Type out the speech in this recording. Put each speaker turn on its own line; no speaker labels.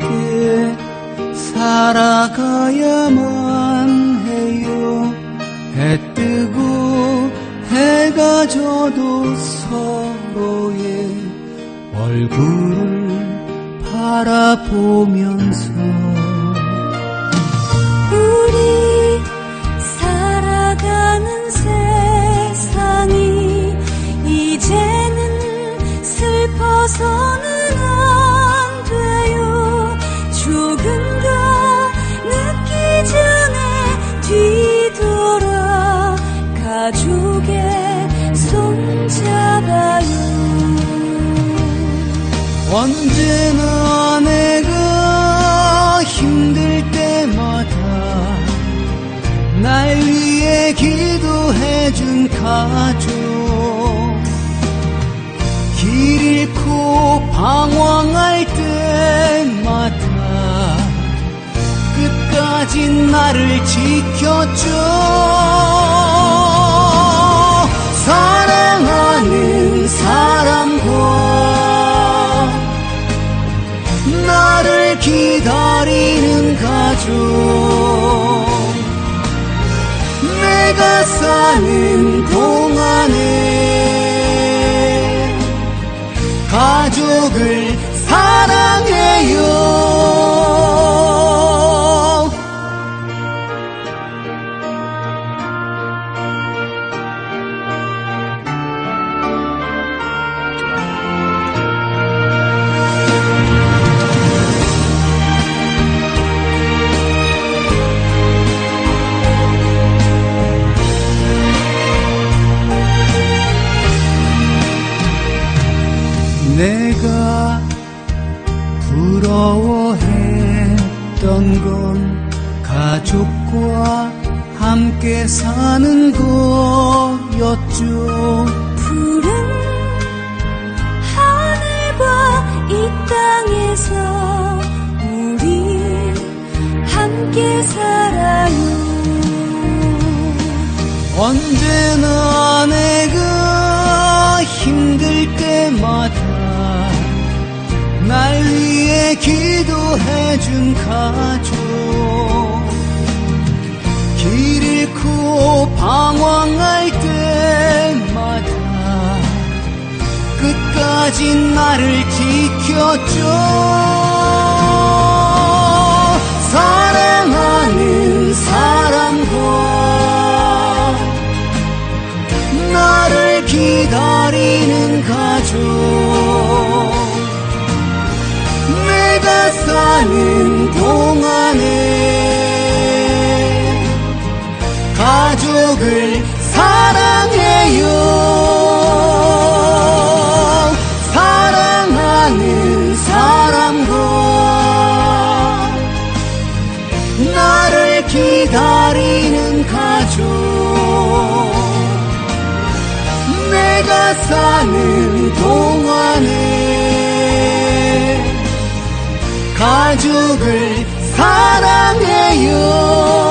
함께 살아가야만 해요. 해 뜨고 해가 져도 서로의 얼굴을 바라보면서 언제나 내가 힘들 때마다 날 위해 기도해준 가족. 길 잃고 방황할 때마다 끝까지 나를 지켰죠 내가 사는 동안에 가족을 사랑 가족과 함께 사는 거였죠.
푸른 하늘과 이 땅에서 우리 함께 살아요
언제나 내가 힘들 때마다 날 위해 기도해 준 가족 길 잃고 방황할 때마다 끝까지 나를 지켰죠. 사랑하는 사람과 나를 기다리는 가족. 내가 사는 가족을 사랑해요. 사랑하는 사람과 나를 기다리는 가족 내가 사는 동안에 가족을 사랑해요